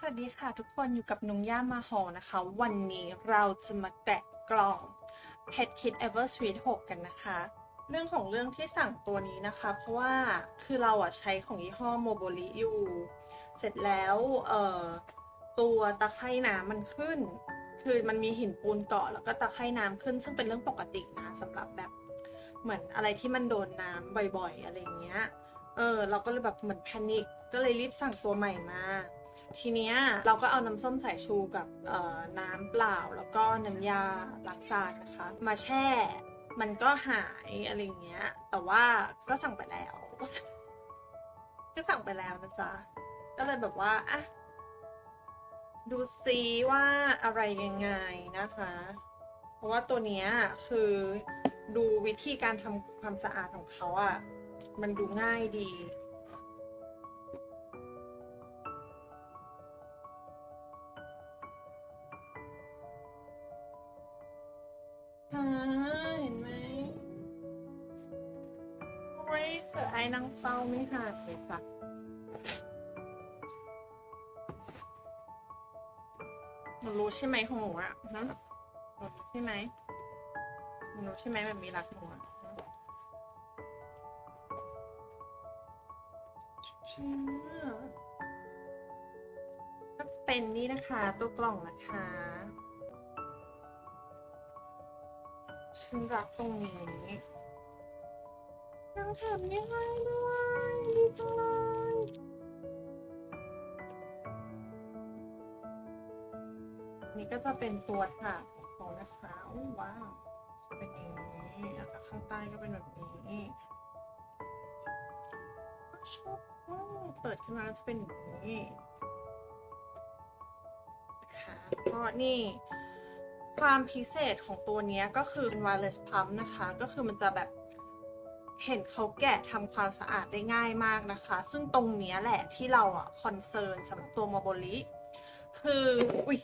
สวัสดีค่ะทุกคนอยู่กับนุงย่ามาหอนะคะ วันนี้เราจะมาแกะกล่อง Pet Kit Ever Sweet 6กันนะคะ เรื่องของเรื่องที่สั่งตัวนี้นะคะ เพราะว่าคือเราอะใช้ของยี่ห้อโมโบลิอยู่ เสร็จแล้วเอ่อตัวตะไคร่น้ำมันขึ้น คือมันมีหินปูนเกาะแล้วก็ตะไคร่น้ำขึ้น ซึ่งเป็นเรื่องปกตินะสำหรับแบบเหมือนอะไรที่มันโดนน้ำบ่อยๆ อะไรอย่างเงี้ยเออเราก็เลยแบบเหมือนแพนิคก็เลยรีบสั่งตัวใหม่มา ทีเนี้ยเราก็เอาน้ำส้มสายชูกับน้ำเปล่า แล้วก็น้ำยาล้างจานนะคะ มาแช่มันก็หายอะไรเงี้ย แต่ว่าก็สั่งไปแล้ว ก็สั่งไปแล้วนะจ๊ะ ก็เลยแบบว่าอะดูซิว่าอะไรยังไงนะคะ เพราะว่าตัวเนี้ยคือดูวิธีการทำความสะอาดของเขาอะ่ะ มันดูง่ายดี เห็นไหมโอ้ยเสือไอ้นั่งเฝ้าไม่หาดเลยค่ะ หนูรู้ใช่ไหมของหนูอะนะหนูรู้ใช่ไหมหนูรู้ใช่ไหมแบบมีรักหนูอะใช่ก็จะเป็นนี่นะคะ ตัวกล่องนะคะ ฉันรักตรงนี้นางทำยังไงด้วยดีจังเลยนี่ก็จะเป็นตัวถาดของเขานะคะโอ้ว้าวเป็นอย่างนี้แล้วก็ข้างใต้ก็เป็นแบบนี้ชอบมากเปิดขึ้นมาแล้วจะเป็นอย่างนี้นะคะก็นี่ ความพิเศษของตัวนี้ก็คือเป็น wireless pump นะคะ ก็คือมันจะแบบเห็นเขาแกะทำความสะอาดได้ง่ายมากนะคะ ซึ่งตรงนี้แหละที่เราอะคอนเซิร์นสำหรับตัวโมโบลิคืออุ้ย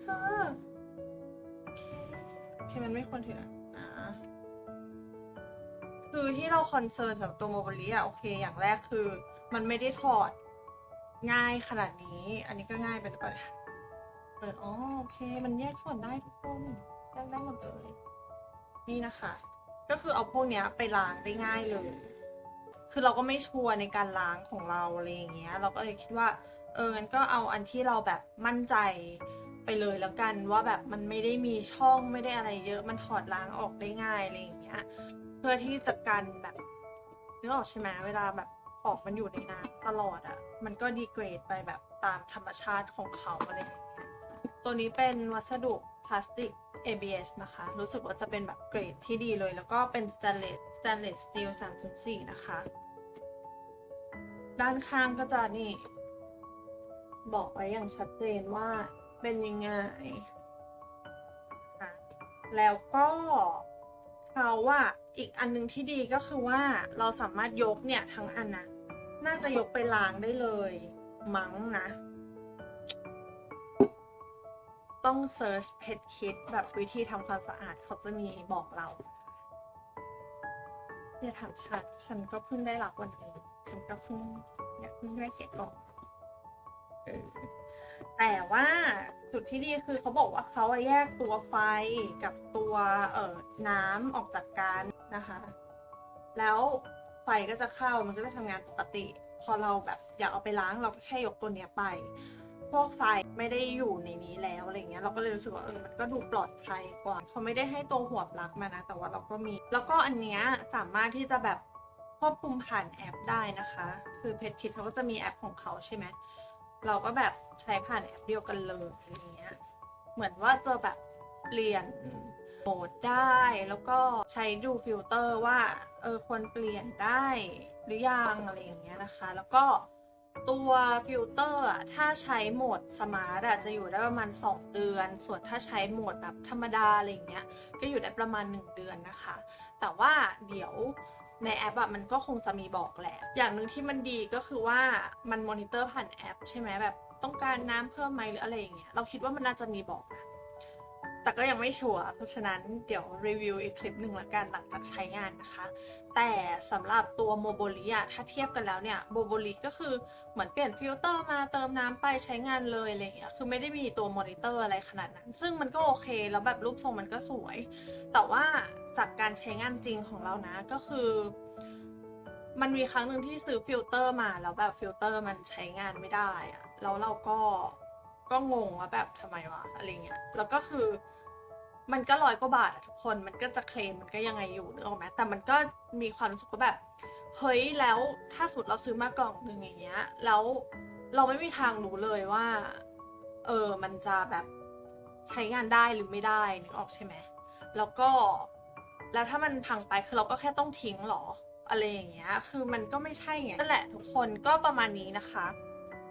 เธอโอเคมันไม่ควรถือนะอ่าคือที่เราคอนเซิร์นสำหรับตัวโมบลิอะโอเค อย่างแรกคือ มันไม่ได้ถอดง่ายขนาดนี้ อันนี้ก็ง่ายไปหรือเปล่า เอออ๋อโอเค มันแยกส่วนได้ทุกคนแยกได้หมดเลยนี่นะคะ ก็คือเอาพวกเนี้ยไปล้างได้ง่ายเลย คือเราก็ไม่ชัวร์ในการล้างของเราอะไรอย่างเงี้ย เราก็เลยคิดว่า เอองั้นก็เอาอันที่เราแบบมั่นใจไปเลยแล้วกันว่าแบบมันไม่ได้มีช่องไม่ได้อะไรเยอะมันถอดล้างออกได้ง่ายอะไรอย่างเงี้ย เพื่อที่จะกันแบบนึกออกใช่ไหมเวลาแบบของมันอยู่ในน้ำตลอดอะ่ะ มันก็ดีเกรดไปแบบตามธรรมชาติของเขาอะไรอย่างเงี้ย ตัวนี้เป็นวัสดุพลาสติก ABS นะคะ รู้สึกว่าจะเป็นแบบเกรดที่ดีเลย แล้วก็เป็น stainless stainless steel 304 นะคะ ด้านข้างก็จะนี่ บอกไว้อย่างชัดเจนว่าเป็นยังไง แล้วก็เขาว่าอีกอันนึงที่ดีก็คือว่าเราสามารถยกเนี่ยทั้งอันนะน่าจะยกไปล้างได้เลยมั้งนะ ต้องเซิร์ชเพจคิดแบบวิธีทำความสะอาดเขาจะมีบอกเราอย่าถามฉันฉันก็เพิ่งได้รับวันนี้ ฉันก็เพิ่งอยากเพิ่งได้เก็บกล่องแต่ว่าจุดที่ดีคือเขาบอกว่าเขาแยกตัวไฟกับตัวเอ่อน้ำออกจากกันนะคะ แล้วไฟก็จะเข้ามันก็จะทำงานปกติ พอเราแบบอยากเอาไปล้างเราก็แค่ยกตัวเนี้ยไป พวกไฟไม่ได้อยู่ในนี้แล้วอะไรเงี้ยเราก็เลยรู้สึกว่าเออมันก็ดูปลอดภัยกว่าเขาไม่ได้ให้ตัวหัวปลั๊กมานะแต่ว่าเราก็มี แล้วก็อันเนี้ยสามารถที่จะแบบควบคุมผ่านแอปได้นะคะ คือเพจคิดเขาก็จะมีแอปของเขาใช่ไหมเราก็แบบใช้ผ่านแอปเดียวกันเลยอะไรเงี้ยเหมือนว่าจะแบบเปลี่ยนโหมดได้แล้วก็ใช้ดูฟิลเตอร์ว่าเออควรเปลี่ยนได้หรือยังอะไรอย่างเงี้ยนะคะ แล้วก็ ตัวฟิลเตอร์อะถ้าใช้โหมดสมาร์ทอะจะอยู่ได้ประมาณ 2 เดือน ส่วนถ้าใช้โหมดแบบธรรมดาอะไรเงี้ย ก็อยู่ได้ประมาณ 1 เดือนนะคะ แต่ว่าเดี๋ยวในแอปอะมันก็คงจะมีบอกแหละ อย่างหนึ่งที่มันดีก็คือว่ามันมอนิเตอร์ผ่านแอป ใช่ไหมแบบต้องการน้ำเพิ่มไหมหรืออะไรอย่างเงี้ย เราคิดว่ามันน่าจะมีบอกนะ แต่ก็ยังไม่ชัวร์เพราะฉะนั้นเดี๋ยวรีวิวอีกคลิปหนึ่งละกันหลังจากใช้งานนะคะ แต่สำหรับตัวโมโบลิอะถ้าเทียบกันแล้วเนี่ยโมโบลิก็คือเหมือนเปลี่ยนฟิลเตอร์มาเติมน้ำไปใช้งานเลยอะไรอย่างเงี้ยคือไม่ได้มีตัวมอนิเตอร์อะไรขนาดนั้น ซึ่งมันก็โอเค แล้วแบบรูปทรงมันก็สวย แต่ว่าจากการใช้งานจริงของเรานะก็คือมันมีครั้งหนึ่งที่ซื้อฟิลเตอร์มาแล้วแบบฟิลเตอร์มันใช้งานไม่ได้อะแล้วเราก็ ก็งงว่าแบบทำไมวะอะไรเงี้ยแล้วก็คือ มันก็ร้อยกว่าบาทอะทุกคนมันก็จะเคลมมันก็ยังไงอยู่นึกออกไหมแต่มันก็มีความรู้สึกว่าแบบเฮ้ยแล้วถ้าสมมติเราซื้อมากล่องหนึ่งอย่างเงี้ย แล้วเราไม่มีทางรู้เลยว่า เออมันจะแบบใช้งานได้หรือไม่ได้นึกออกใช่ไหมแล้วก็แล้วถ้ามันพังไปคือเราก็แค่ต้องทิ้งหรออะไรอย่างเงี้ย คือมันก็ไม่ใช่ไงนั่นแหละทุกคนก็ประมาณนี้นะคะ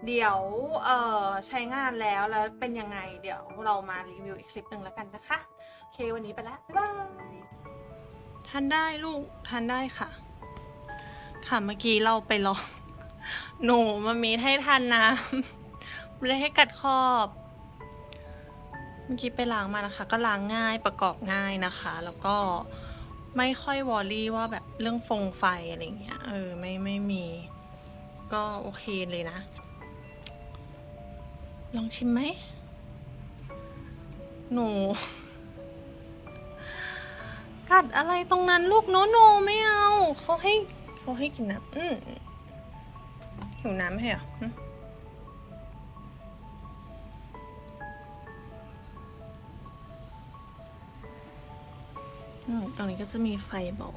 เดี๋ยวเอ่อใช้งานแล้วแล้วเป็นยังไง เดี๋ยวเรามารีวิวอีกคลิปหนึ่งแล้วกันนะคะ โอเควันนี้ไปล้วบ๊ายบายทานได้ลูกทานได้ค่ะ ค่ะเมื่อกี้เราไปลองหนูมามีให้ทานน้ำไม่ได้ให้กัดขอบ เมื่อกี้ไปล้างมานะคะ ก็ล้างง่ายประกอบง่ายนะคะ แล้วก็ไม่ค่อยวอรี่ว่าแบบเรื่องฟงไฟอะไรเงี้ยเออไม่ไม่มี ก็โอเคเลยนะ ลองชิมไหม หนู กัดอะไรตรงนั้นลูกโนโนไม่เอา เขาให้เขาให้กินน้ำอืมหิวน้ำไหมเหรอหึอืมตรงนี้ก็จะมีไฟบอก